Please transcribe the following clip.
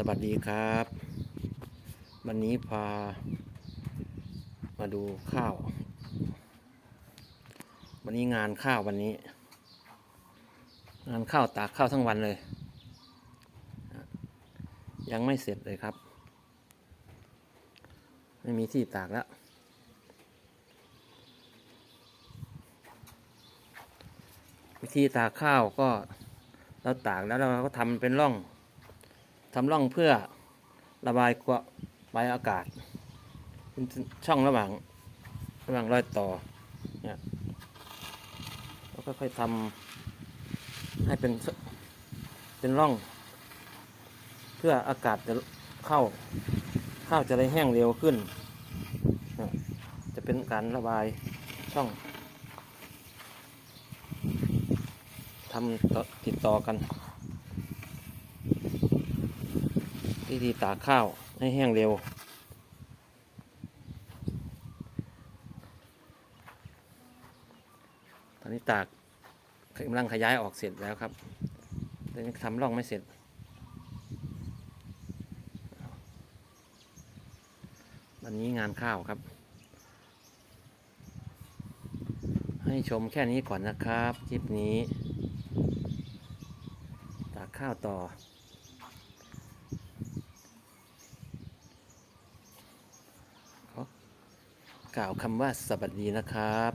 สวัสดีครับ วันนี้พา มาดูข้าว วันนี้งานข้าววันนี้ งานข้าวตากข้าวทั้งวันเลย ยังไม่เสร็จเลยครับ ไม่มีที่ตากแล้ว วิธีตากข้าวก็เราตากแล้วเราก็ทำเป็นร่อง ทำร่องเพื่อระบายกระบายอากาศเป็นช่องระหว่างระหว่างรอยต่อเนี่ยแล้วค่อยๆทำให้เป็นเป็นร่อง เพื่ออากาศจะเข้าข้าวจะได้แห้งเร็วขึ้น จะเป็นการระบายช่องทำติดต่อกัน วิธีตากข้าวให้แห้งเร็ว ตอนนี้ตากกำลังขยายออกเสร็จแล้วครับแต่ยังทำร่องไม่เสร็จ วันนี้งานข้าวครับ ให้ชมแค่นี้ก่อนนะครับ คลิปนี้ ตากข้าวต่อขอ กล่าวคำว่าสวัสดีนะครับ